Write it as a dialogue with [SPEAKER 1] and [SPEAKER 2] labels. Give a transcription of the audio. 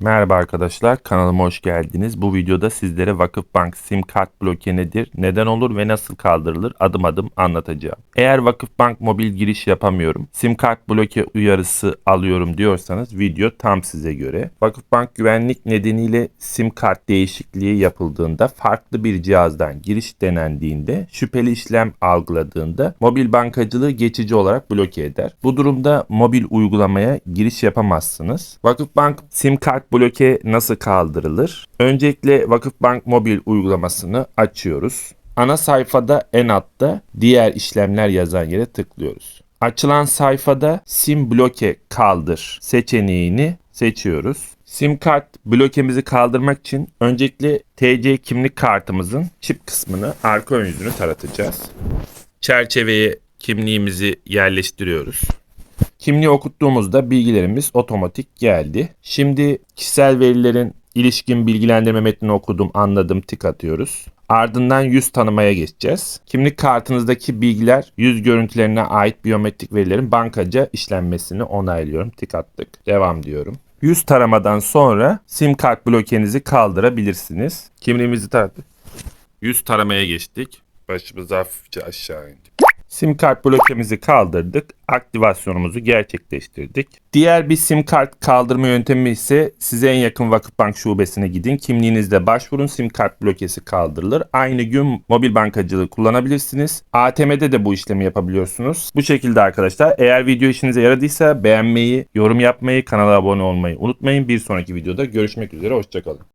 [SPEAKER 1] Merhaba arkadaşlar, kanalıma hoş geldiniz. Bu videoda sizlere Vakıfbank sim kart bloke nedir, neden olur ve nasıl kaldırılır adım adım anlatacağım. Eğer Vakıfbank mobil giriş yapamıyorum, sim kart bloke uyarısı alıyorum diyorsanız video tam size göre. Vakıfbank güvenlik nedeniyle sim kart değişikliği yapıldığında farklı bir cihazdan giriş denendiğinde şüpheli işlem algıladığında mobil bankacılığı geçici olarak bloke eder. Bu durumda mobil uygulamaya giriş yapamazsınız. Vakıfbank sim kart bloke nasıl kaldırılır? Öncelikle Vakıfbank mobil uygulamasını açıyoruz. Ana sayfada en altta diğer işlemler yazan yere tıklıyoruz. Açılan sayfada sim bloke kaldır seçeneğini seçiyoruz. Sim kart blokemizi kaldırmak için öncelikle TC kimlik kartımızın çip kısmını arka ön yüzünü taratacağız. Çerçeveye kimliğimizi yerleştiriyoruz. Kimliği okuttuğumuzda bilgilerimiz otomatik geldi. Şimdi kişisel verilerin ilişkin bilgilendirme metnini okudum, anladım, tık atıyoruz. Ardından yüz tanımaya geçeceğiz. Kimlik kartınızdaki bilgiler yüz görüntülerine ait biyometrik verilerin bankaca işlenmesini onaylıyorum. Tık attık. Devam diyorum. Yüz taramadan sonra sim kart blokenizi kaldırabilirsiniz. Kimliğimizi tarattık. Yüz taramaya geçtik. Başımızı hafifçe aşağı indik. Sim kart blokemizi kaldırdık. Aktivasyonumuzu gerçekleştirdik. Diğer bir sim kart kaldırma yöntemi ise size en yakın Vakıfbank şubesine gidin. Kimliğinizde başvurun. Sim kart blokesi kaldırılır. Aynı gün mobil bankacılığı kullanabilirsiniz. ATM'de de bu işlemi yapabiliyorsunuz. Bu şekilde arkadaşlar. Eğer video işinize yaradıysa beğenmeyi, yorum yapmayı, kanala abone olmayı unutmayın. Bir sonraki videoda görüşmek üzere. Hoşçakalın.